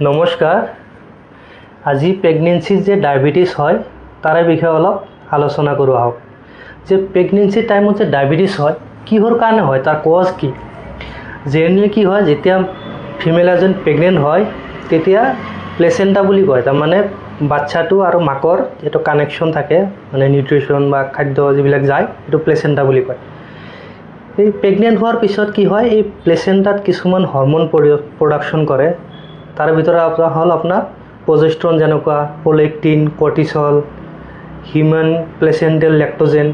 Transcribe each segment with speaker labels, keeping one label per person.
Speaker 1: নমস্কাৰ। আজি প্ৰেগনেঞ্চিত যে ডায়েবেটিছ হয় তাৰে বিষয়ে অলপ আলোচনা কৰোঁ আহক। যে প্ৰেগনেঞ্চি টাইমত যে ডায়েবেটিছ হয় কিহৰ কাৰণে হয় তাৰ কজ কি? জেনেৰেলি কি হয় যেতিয়া ফিমেল এজন প্ৰেগনেণ্ট হয় তেতিয়া প্লেচেণ্টা বুলি কয় তাৰমানে বাচ্ছাটো আৰু মাকৰ যিটো কানেকশ্যন থাকে মানে নিউট্ৰিশ্যন বা খাদ্য যিবিলাক যায় সেইটো প্লেচেণ্টা বুলি কয়। এই প্ৰেগনেণ্ট হোৱাৰ পিছত কি হয় এই প্লেচেণ্টাত কিছুমান হৰম'ন প্ৰডাকশ্যন কৰে তাৰ ভিতৰত হ'ল আপোনাৰ প্ৰজেষ্ট্ৰন যেনেকুৱা prolactin cortisol human placental lactogen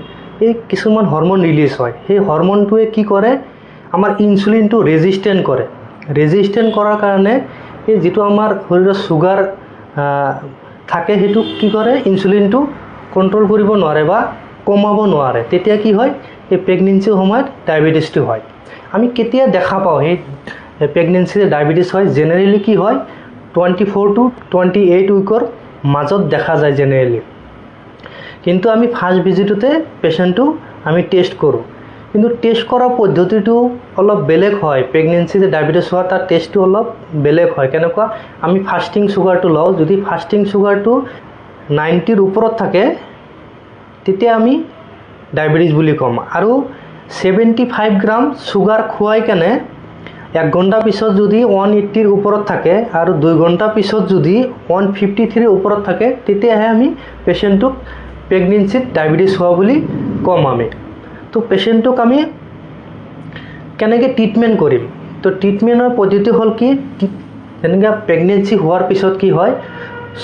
Speaker 1: এই কিছুমান হৰম'ন ৰিলিজ হয়। সেই হৰম'নটোৱে কি কৰে? আমাৰ ইনচুলিনটো ৰেজিষ্টেণ্ট কৰে। ৰেজিষ্টেণ্ট কৰাৰ কাৰণে এই যিটো আমাৰ শৰীৰত চুগাৰ থাকে সেইটো কি কৰে? ইনচুলিনটো কণ্ট্ৰল কৰিব নোৱাৰে বা কমাব নোৱাৰে। তেতিয়া কি হয়? এই প্ৰেগনেঞ্চিৰ সময়ত ডায়েবেটিছটো হয়। আমি কেতিয়া দেখা পাওঁ? সেই প্ৰেগনেঞ্চিৰ ডায়েবেটিছ হয় জেনেৰেলি কি হয় twenty four to twenty eight উইকৰ মাজত দেখা যায় জেনেৰেলি কিন্তু আমি ফাৰ্ষ্ট ভিজিটতে পেচেণ্টটো আমি টেষ্ট কৰোঁ। কিন্তু টেষ্ট কৰা পদ্ধতিটো অলপ বেলেগ হয়। প্ৰেগনেঞ্চি যে ডায়েবেটিছ হোৱা তাৰ টেষ্টটো অলপ বেলেগ হয়। কেনেকুৱা? আমি ফাষ্টিং চুগাৰটো লওঁ। যদি ফাষ্টিং চুগাৰটো নাইণ্টিৰ ওপৰত থাকে তেতিয়া আমি ডায়েবেটিছ বুলি ক'ম। আৰু ছেভেণ্টি ফাইভ গ্ৰাম চুগাৰ খুৱাই কেনে এক ঘণ্টা পিছত যদি ওৱান এইট্টিৰ ওপৰত থাকে আৰু দুই ঘণ্টা পিছত যদি ওৱান ফিফটি থ্ৰীৰ ওপৰত থাকে, তেতিয়াহে আমি পেচেণ্টটোক প্ৰেগনেঞ্চিত ডায়েবেটিছ হোৱা বুলি ক'ম আমি। তো পেচেণ্টটোক আমি কেনেকৈ ট্ৰিটমেণ্ট কৰিম? তো ট্ৰিটমেণ্টৰ পদ্ধতি হ'ল কি? যেনেকৈ প্ৰেগনেঞ্চি হোৱাৰ পিছত কি হয়?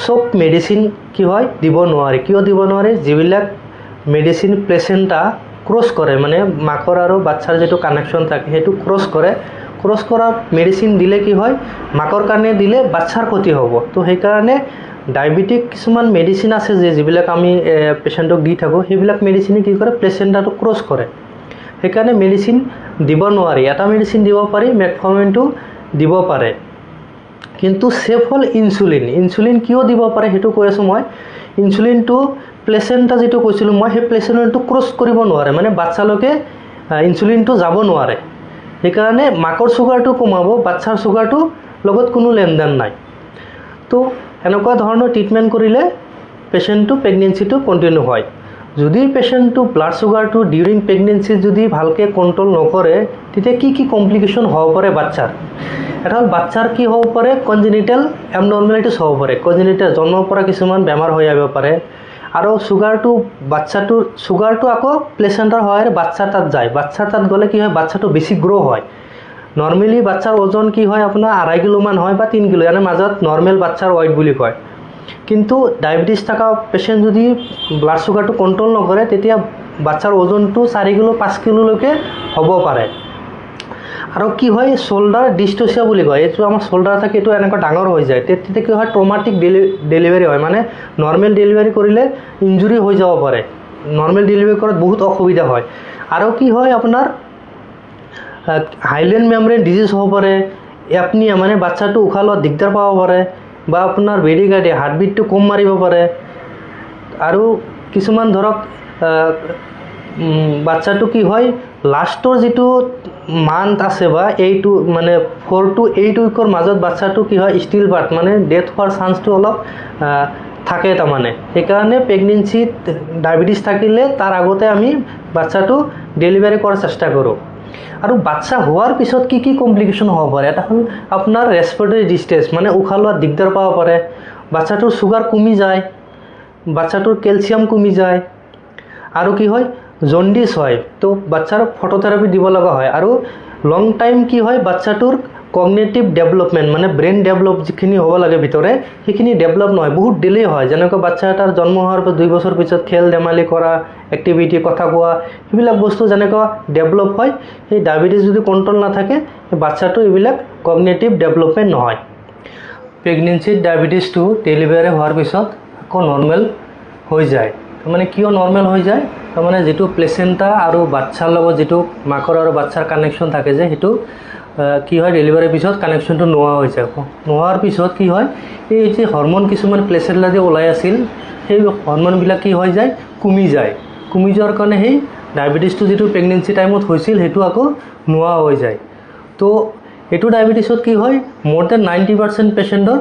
Speaker 1: চব মেডিচিন কি হয়? দিব নোৱাৰে। কিয় দিব নোৱাৰে? যিবিলাক মেডিচিন প্লেচেণ্টা ক্ৰছ কৰে মানে মাকৰ আৰু বাচ্ছাৰ যিটো কানেকশ্যন থাকে, সেইটো ক্ৰছ কৰে। ক্ৰছ কৰা মেডিচিন দিলে কি হয়? মাকৰ কাৰণে দিলে বাচ্ছাৰ ক্ষতি হ'ব। তো সেইকাৰণে ডায়েবেটিক কিছুমান মেডিচিন আছে যে যিবিলাক আমি পেচেণ্টক দি থাকোঁ সেইবিলাক মেডিচিনে কি কৰে? প্লেচেণ্টাটো ক্ৰছ কৰে। সেইকাৰণে মেডিচিন দিব নোৱাৰি। এটা মেডিচিন দিব পাৰি মেটফৰ্মিনটো দিব পাৰে। কিন্তু ছেফ হ'ল ইনচুলিন ইনচুলিন কিয় দিব পাৰে সেইটো কৈ আছোঁ মই। ইনচুলিনটো প্লেচেণ্টা যিটো কৈছিলোঁ মই সেই প্লেচেণ্টটো ক্ৰছ কৰিব নোৱাৰে। মানে বাচ্ছালৈকে ইনচুলিনটো যাব নোৱাৰে। সেইকাৰণে মাকৰ চুগাৰটো কমাব বাচ্ছাৰ চুগাৰটো লগত কোনো লেনদেন নাই। তো এনেকুৱা ধৰণৰ ট্ৰিটমেণ্ট কৰিলে পেচেণ্টটো প্ৰেগনেঞ্চিটো কণ্টিনিউ হয়। যদি পেচেণ্টটো ব্লাড চুগাৰটো ডিউৰিং প্ৰেগনেঞ্চিত যদি ভালকৈ কণ্ট্ৰল নকৰে তেতিয়া কি কি কমপ্লিকেশ্যন হ'ব পাৰে বাচ্ছাৰ? এটা হ'ল বাচ্ছাৰ কি হ'ব পাৰে? কনজেনিটেল এবনৰ্মেলিটিছ হ'ব পাৰে। কনজেনিটেল জন্মৰ পৰা কিছুমান বেমাৰ হৈ আহিব পাৰে। আৰু চুগাৰটো বাচ্ছাটোৰ চুগাৰটো আকৌ প্লেচেণ্টাৰ হয় বাচ্ছাৰ তাত যায়। বাচ্ছাৰ তাত গ'লে কি হয় বাচ্ছাটো বেছি গ্ৰ' হয়। নৰ্মেলি বাচ্ছাৰ ওজন কি হয় আপোনাৰ আঢ়াই কিলোমান হয় বা তিনি কিলো ইয়াৰ মাজত নৰ্মেল বাচ্ছাৰ ৱেইট বুলি কয়। কিন্তু ডায়েবেটিছ থকা পেচেণ্ট যদি ব্লাড চুগাৰটো কণ্ট্ৰল নকৰে তেতিয়া বাচ্ছাৰ ওজনটো চাৰি কিলো পাঁচ কিলোলৈকে হ'ব পাৰে। আৰু কি হয় চল্ডাৰ ডিষ্টচিয়া বুলি কয় এইটো আমাৰ চল্ডাৰ থাকে এইটো এনেকুৱা ডাঙৰ হৈ যায়। তেতিয়া কি হয় ট্ৰমাটিক ডেলি ডেলিভাৰী হয়। মানে নৰ্মেল ডেলিভাৰী কৰিলে ইঞ্জুৰি হৈ যাব পাৰে। নৰ্মেল ডেলিভাৰী কৰাত বহুত অসুবিধা হয়। আৰু কি হয় আপোনাৰ হাইলেণ্ড মেমৰেন ডিজিজ হ'ব পাৰে। এপনিয়া মানে বাচ্ছাটো উশাহ লোৱাত দিগদাৰ পাব পাৰে। বা আপোনাৰ বেৰিকাৰ্ডিয়া হাৰ্টবিটটো কম মাৰিব পাৰে। আৰু কিছুমান ধৰক বাচ্ছাটো কি হয় লাষ্টৰ যিটো মান্থ আছে বা এইটো মানে ফ'ৰ টু এইট উইকৰ মাজত বাচ্ছাটো কি হয় ষ্টিল বাৰ্থ মানে ডেথ হোৱাৰ চান্সটো অলপ থাকে তাৰমানে। সেইকাৰণে প্ৰেগনেঞ্চিত ডায়েবেটিছ থাকিলে তাৰ আগতে আমি বাচ্ছাটো ডেলিভাৰী কৰাৰ চেষ্টা কৰোঁ। আৰু বাচ্ছা হোৱাৰ পিছত কি কি কমপ্লিকেশ্যন হ'ব পাৰে? এটা হ'ল আপোনাৰ ৰেচপিৰেটৰী ডিষ্টেজ মানে উশাহ লোৱাত দিগদাৰ পাব পাৰে। বাচ্ছাটোৰ চুগাৰ কমি যায় বাচ্ছাটোৰ কেলছিয়াম কমি যায়। আৰু কি হয় জণ্ডিছ হয়। তো বাচ্ছাৰ ফটোথেৰাপি দিব লগা হয়। আৰু লং টাইম কি হয় বাচ্ছাটোৰ কগনেটিভ ডেভেলপমেণ্ট মানে ব্ৰেইন ডেভেলপ যিখিনি হ'ব লাগে ভিতৰে সেইখিনি ডেভেলপ নহয়। বহুত ডিলে হয়। যেনেকৈ বাচ্ছা এটাৰ জন্ম হোৱাৰ পৰা দুই বছৰ পিছত খেল ধেমালি কৰা এক্টিভিটি কথা কোৱা সেইবিলাক বস্তু যেনেকুৱা ডেভেলপ হয় সেই ডায়েবেটিছ যদি কণ্ট্ৰল নাথাকে সেই বাচ্ছাটো এইবিলাক কগনেটিভ ডেভেলপমেণ্ট নহয়। প্ৰেগনেঞ্চিত ডায়েবেটিছটো ডেলিভাৰী হোৱাৰ পিছত আকৌ নৰ্মেল হৈ যায়। তাৰমানে কিয় নৰ্মেল হৈ যায়? তাৰমানে যিটো প্লেচেণ্টা আৰু বাচ্ছাৰ লগত যিটো মাকৰ আৰু বাচ্ছাৰ কানেকশ্যন থাকে যে সেইটো কি হয় ডেলিভাৰীৰ পিছত কানেকশ্যনটো নোহোৱা হৈ যায়। নোহোৱাৰ পিছত কি হয় এই যে হৰম'ন কিছুমান প্লেচেণ্টা যে ওলাই আছিল সেই হৰম'নবিলাক কি হৈ যায় কমি যায়। কমি যোৱাৰ কাৰণে সেই ডায়েবেটিছটো যিটো প্ৰেগনেঞ্চি টাইমত হৈছিল সেইটো আকৌ নোহোৱা হৈ যায়। তো এইটো ডায়েবেটিছত কি হয় মোৰ দেন নাইণ্টি পাৰ্চেণ্ট পেচেণ্টৰ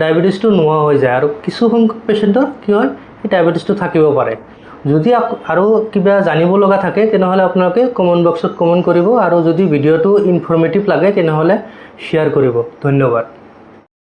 Speaker 1: ডায়েবেটিছটো নোহোৱা হৈ যায়। আৰু কিছু সংখ্যক পেচেণ্টৰ কি হয় সেই ডায়েবেটিছটো থাকিব পাৰে। যদি আৰু কিবা জানিব লগা থাকে তেনেহ'লে আপোনালোকে কমেণ্ট বক্সত কমেণ্ট কৰিব আৰু যদি ভিডিঅ'টো ইনফৰ্মেটিভ লাগে তেনেহ'লে শ্বেয়াৰ কৰিব। ধন্যবাদ।